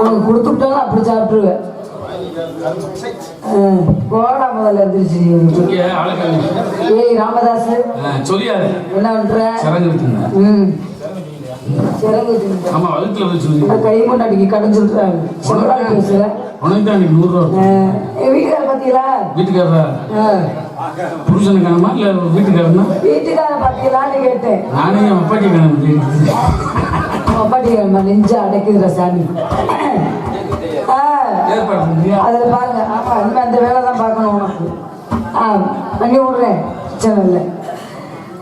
உனக்கு கொடுத்துட்டாலும் அப்படி சாப்பிட்டுருவேன். போடா முதல்ல எந்திரிச்சு. ஏய் ராமதாஸ் சொல்லியாரு. என்ன பண்ற? ம். ஆமா சொல்லி இந்த கை சொல்றாங்க பேசுற உனக்கு தான். ஆ, என் வீட்டுக்கார பாத்தீங்களா? வீட்டுக்காரரா? ஆ, புருஷனுக்கு காணுமா இல்ல வீட்டுக்காரனா வீட்டுக்கார பாத்தீங்களான்னு கேட்டேன். நானே என் அப்பாட்டி காணும் அப்பாட்டி நெஞ்ச அடைக்குதுற சாமி. அதுல பாருங்க. ஆமா அந்த வேலை தான் பார்க்கணும் உனக்கு. ஆ பண்ணி விடுறேன் பிரச்சனை இல்லை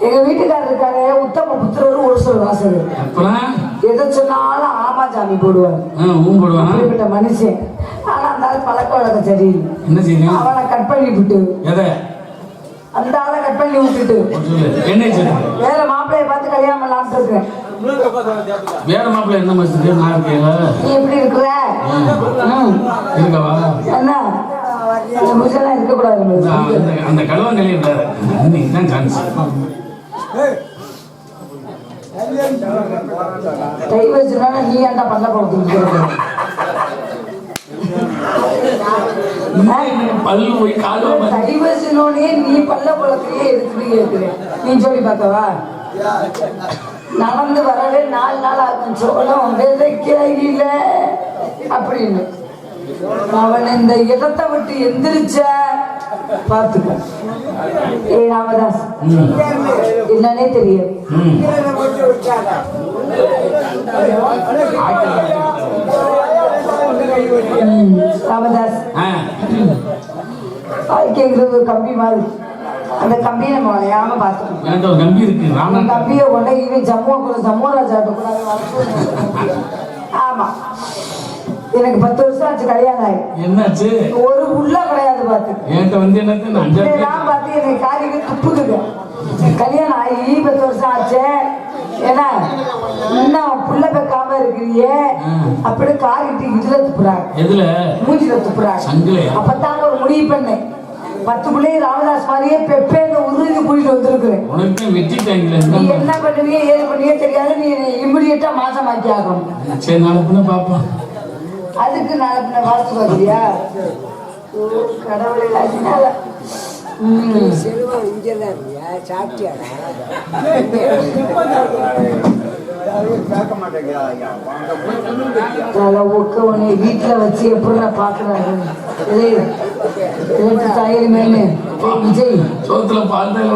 எங்க வீட்டுக்காரர் இருக்காரு உத்தம புத்திரர் ஒரு சொல் வாசகர். எதை சொன்னாலும் ஆமா சாமி போடுவார். அப்படிப்பட்ட மனுஷன். ஆனா அந்த ஆள் பழக்க வழக்கம் சரியில்லை. அவனை கட் பண்ணி விட்டு. எதை? அந்த ஆளை கட் பண்ணி விட்டுட்டு. வேற மாப்பிள்ளைய பார்த்து கல்யாணம் பண்ணலாம்னு இருக்கேன் வேற மாப்பிள்ளை என்ன நான் இருக்கேல நீ எப்படி இருக்கிற. இருக்கவா? என்ன இருக்கக்கூடாது. அந்த- கழுவன் தான் சான்ஸ் கை வச்சுனா நீ ஏன்டா பல்ல போகிறது பல்லு போய் கை நீ பல்ல குளத்திலேயே எடுத்துட்டு நீ சொல்லி பார்த்தவா நடந்து வரவே நாலு நாள் ஆகும் சோளம் விதைக்கையில அப்படின்னு. அவன் இந்த இடத்தை விட்டு எந்திரிச்ச பார்த்துக்க. ராமதாஸ் என்னன்னே தெரியாது. ம். ம், ராமதாஸ் வாழ்க்கைங்கிறது ஒரு கம்பி மாதிரி. அந்த கம்பியை நம்ம வளையாம பார்த்துக்கணும். என்கிட்ட ஒரு கம்பி இருக்கு. அந்த ராமன். கம்பியை கொண்டு இவன் ஜம்மு கூட ஜம்மு ராஜாட்ட கூட ஆமா. எனக்கு பத்து வருஷம் ஆச்சு கல்யாணம் ஆகி. என்னாச்சு? ஒரு உள்ள கிடையாது பார்த்து என்கிட்ட வந்து என்னது? நான் பார்த்து எனக்கு காரியம் துப்புக்குது கல்யாணம் ஆகி பத்து வருஷம் ஆச்சு. ஏன்னா இன்னும் புள்ள பெக்காம இருக்கிறியே. அப்படி காரிட்டு இதுல துப்புறாங்க. எதுல? மூஞ்சில துப்புறாங்க. அப்பதான் ஒரு முடிவு பண்ணேன். பத்து பிள்ளைங்க ராமதாஸ் மாதிரியே பெப்பேன்னு உருகி கூட்டிட்டு வந்திருக்கிறேன். நீ என்ன பண்ணுவியோ ஏது பண்ணியோ தெரியாது. நீ இம்மிடியட்டா மாசமாக்கி ஆகணும். சரி அதுக்கு நான் வாஸ்து பார்க்குறியா? ஓ, கடவுளே அதனால. ம். செல்வம் இங்கெல்லாம் இருக்கியா? சாப்பிட்டியாடா? தலை ஒக்க உன்னை வீட்டுல வச்சு எப்படி பாக்குறாரு தயிர் மேனு. விஜய். தான்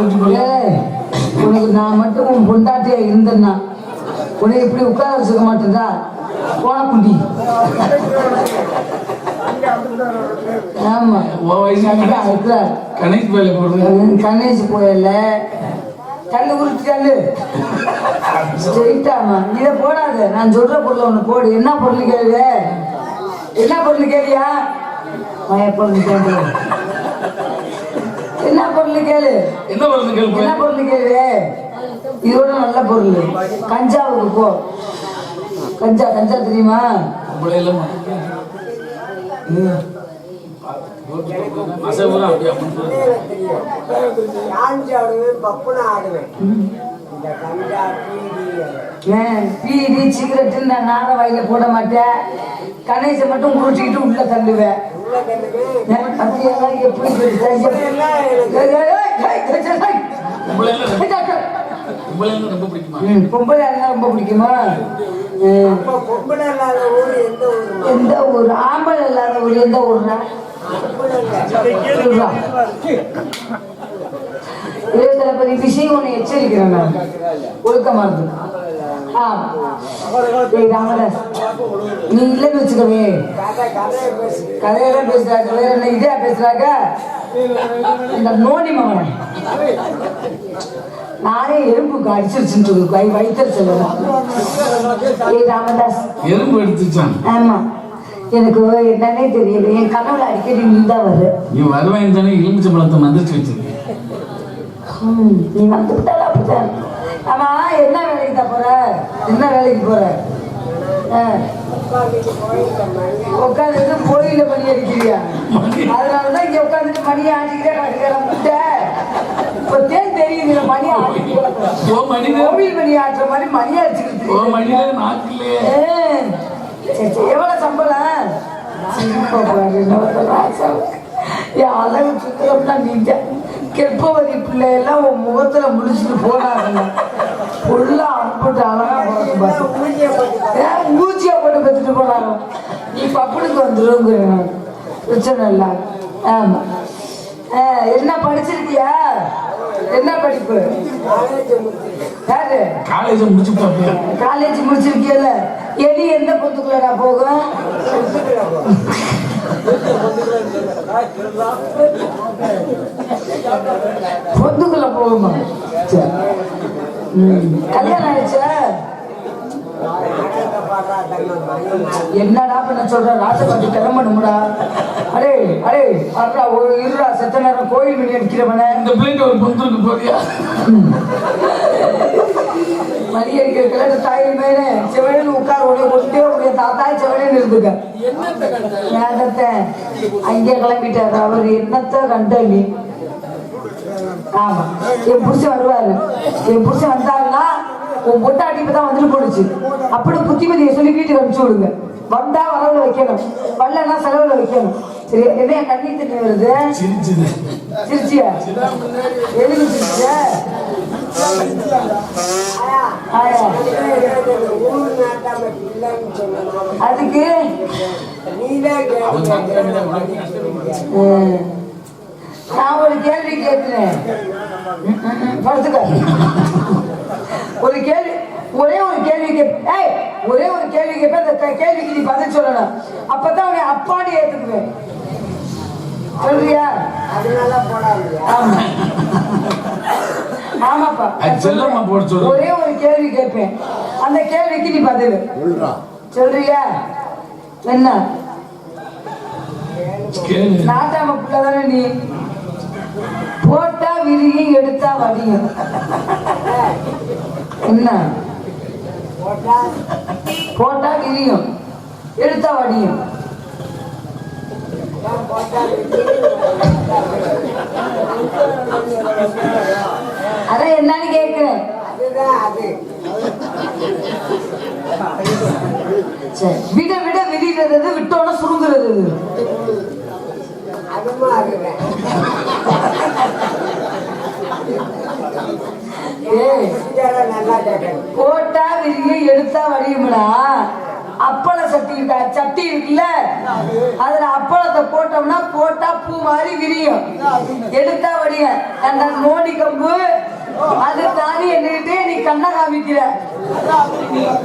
உனக்கு நான் மட்டும் உன் பொண்டாட்டியா இருந்தேன்னா உன்னை இப்படி உட்கார வச்சுக்க மாட்டேன்டா? குண்டி ஆமா. கணேஷ் பேல போடுங்க கணேஷ் போயல கல்லு உருட்டு கல்லு ஸ்ட்ரெயிட்டாமா இதை போடாத. நான் சொல்ற பொருள் ஒன்று போடு. என்ன பொருள் கேள்வி என்ன பொருள் கேளியா? மய பொருள் கேளு. என்ன பொருள் கேளு? என்ன வருது என்ன கேள்வி பொருள் கேள்வி இதோட நல்ல பொருள். கஞ்சாவுக்கு போ. கஞ்சா கஞ்சா தெரியுமா அப்படியே கஞ்சா பீடி சிகரெட்டு நான் நார வாயில போட மாட்டேன் கணேசை மட்டும் உருட்டிக்கிட்டு உள்ள தள்ளுவேன் பொம்பளை ரொம்ப பிடிக்குமா எந்த ஊர்? ஆம்பளை இல்லாத ஊர் எந்த ஊர்னா தளபதி விஷயம் ஒன்று எச்சரிக்கிறேன் நான். ஒழுக்கமா இருக்கு ராமதாஸ் நீ இல்லைன்னு வச்சுக்கவே கதை கதையை பேசு. கதையெல்லாம் பேசுறாங்க வேற இதா பேசுறாங்க இந்த நோண்டி மகன் நானே எறும்புக்கு அடிச்சிருச்சுன்னு கை வைத்தல் சொல்லலாம் ஏய் ராமதாஸ். எறும்பு எடுத்துச்சான் ஆமா. எனக்கு என்னன்னே தெரியல. என் கனவுல அடிக்கடி நீ தான் வரு நீ வருவாயின் தானே எலுமிச்சை பழத்தை மந்திரிச்சு வச்சிருக்கேன் நீ வந்து விட்டாலும் அப்படித்தான். ஆமா என்ன வேலைக்கு தான் போற? என்ன வேலைக்கு போற? உட்காந்துட்டு உட்காந்துட்டு கோயில மணி அடிக்கிறியா. அதனாலதான் இங்க உட்காந்துட்டு மணி ஆட்டிக்கிட்டே கட்டுக்கிற இப்ப தெரியுது மணி ஓ மனிதன் கோவில் மணி ஆட்டுற மாதிரி மணி அடிச்சுக்கிட்டு. ஓ சரி, சரி, எவ்வளவு சம்பளம்? அழகு சுத்தம்னா நீங்க. கெப்பவதி பிள்ளை எல்லாம் உன் முகத்துல முடிச்சுட்டு போனாங்கல்ல ஃபுல்லா அம்புட்டு அழகா போட்டு ஏன் ஊச்சியா போட்டு பெற்றுட்டு போனாங்க நீ பப்புனுக்கு வந்துருங்க பிரச்சனை இல்லை. ஆமா. என்ன படிச்சிருக்கியா? என்ன படிப்பு? காலேஜ் முடிச்சு காலேஜ் முடிச்சிருக்கியல்ல. எலி எந்த பொத்துக்குள்ளடா போகும்? பொத்துக்குள்ள போகுமா. கல்யாணம் ஆயிடுச்சா நாடகத்தை பாடுறா தங்க மணி நாலு என்னடா பண்ண சொல்ற? ராசபாட்டி கிளம்பணும்டா. அடே அடே அட்ரா ஒரு இருடா செத்த நேரம் கோயில் மணி அடிக்கிறவன. இந்த பிள்ளைங்க ஒரு பொந்துருக்கு போறியா? மணி அடிக்கிறதுல தாய் மேலே செவனு உட்கார் உடைய கொண்டே உடைய தாத்தா செவனு இருந்துக்க. நேரத்தை அங்கே கிளம்பிட்டாரு. அவர் என்னத்த கண்ட நீ? ஆமா. என் புருஷன் வருவாரு. என் புருஷன் வந்தாருன்னா உன் பொட்டாட்டி தான் வந்துட்டு போடுச்சு அப்படி புத்திமதியை சொல்லி வீட்டுக்கு அனுப்பிச்சு விடுங்க. வந்தா வரவுல வைக்கணும். வரலன்னா செலவுல வைக்கணும். சரி என்ன என் கண்ணீர் தண்ணி வருது? சிரிச்சியா? எதுக்கு சிரிச்ச? அதுக்கு? நான் ஒரு கேள்வி ம், படுத்துக்க. ஒரு கேள்வி ஒரே ஒரு கேள்வி ஏய் ஒரே ஒரு கேள்வி கேட்பேன் அந்த கேள்விக்கு நீ பதில் சொல்லணும். அப்பதான் உன்னை அப்பான்னு ஏத்துக்குவேன். சொல்றியா? அதனால போடாமையா ஆமா. ஆமாப்பா. அது செல்லம்மா போட சொல்லு. ஒரே ஒரு கேள்வி கேட்பேன். அந்த கேள்விக்கு நீ பதில். சொல்றியா? என்ன? நாட்டாம நீ? போட்டா விரியும் எடுத்தா வடியும். என்ன? போட்டா விரியும். எடுத்தா வடியும். அதான் என்னன்னு கேட்கிறேன் அதுதான் அது விட விட விரிகிறது விட்டோட சுருங்குறது அது மாதிரி அதுதான் ஏய் சுஜாரா போட்டா விரியும் எடுத்தா வடியும்னா அப்பள சட்டி சட்டி இருக்குல்ல? அதுல அப்பளத்தை போட்டோம்னா போட்டா பூ மாதிரி விரியும். எடுத்தா வடிய அந்த நோடி கம்பு அது தானி என்கிட்டே நீ கண்ணை காமிக்கிற.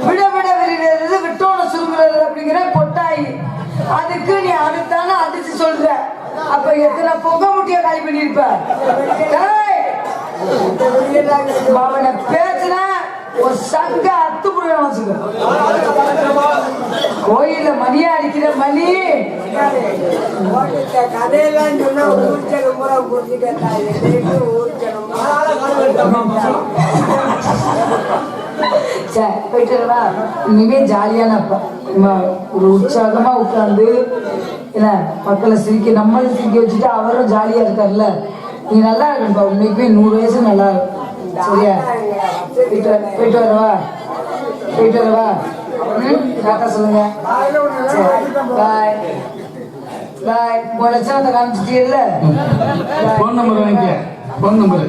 விட விட விரிகிறது விட்டோட சுருங்குறது அப்படிங்கிற பொட்டாயி. அதுக்கு நீ அடுத்தான அடிச்சு சொல்ற. அப்ப எத்தனை பொங்க முட்டிய காலி பண்ணிருப்ப ஏய்! பேசுனா ஒரு சங்க அத்து புடுவேன் வச்சுக்க கோயில்ல மணியா அடிக்கிற மணி. கதையெல்லாம் சொன்னா பூரா சரி போயிட்டு வரவா? இனிமே ஜாலியான ஒரு உற்சாகமா உட்கார்ந்து என்ன மக்களை சிரிக்க நம்மளும் சிரிக்க வச்சுட்டு அவரும் ஜாலியா இருக்கார்ல நீ நல்லா இருக்கணும்ப்பா உன்னைக்குமே நூறு வயசு நல்லா இருக்கும். சரியா போயிட்டு போயிட்டு வரவா போயிட்டு வரவா டாட்டா சொல்லுங்க. பாய். பாய். உன் லட்சணத்தை காமிச்சிட்டே இல்ல ஃபோன் நம்பர் வாங்கிக்க. ஃபோன் நம்பர்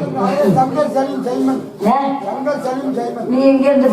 நீ எங்க இருந்து